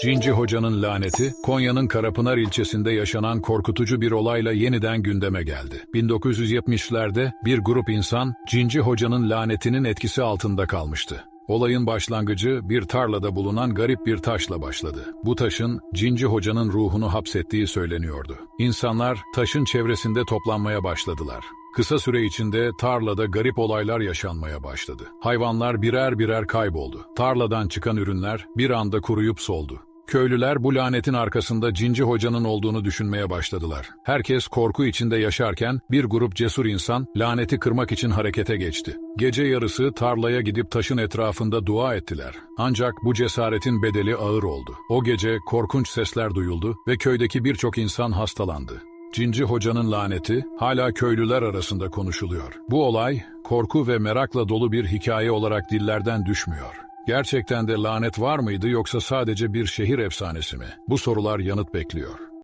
Cinci Hoca'nın laneti, Konya'nın Karapınar ilçesinde yaşanan korkutucu bir olayla yeniden gündeme geldi. 1970'lerde bir grup insan, Cinci Hoca'nın lanetinin etkisi altında kalmıştı. Olayın başlangıcı bir tarlada bulunan garip bir taşla başladı. Bu taşın Cinci Hoca'nın ruhunu hapsettiği söyleniyordu. İnsanlar taşın çevresinde toplanmaya başladılar. Kısa süre içinde tarlada garip olaylar yaşanmaya başladı. Hayvanlar birer birer kayboldu. Tarladan çıkan ürünler bir anda kuruyup soldu. Köylüler bu lanetin arkasında Cinci Hoca'nın olduğunu düşünmeye başladılar. Herkes korku içinde yaşarken bir grup cesur insan laneti kırmak için harekete geçti. Gece yarısı tarlaya gidip taşın etrafında dua ettiler. Ancak bu cesaretin bedeli ağır oldu. O gece korkunç sesler duyuldu ve köydeki birçok insan hastalandı. Cinci Hoca'nın laneti hala köylüler arasında konuşuluyor. Bu olay korku ve merakla dolu bir hikaye olarak dillerden düşmüyor. Gerçekten de lanet var mıydı yoksa sadece bir şehir efsanesi mi? Bu sorular yanıt bekliyor.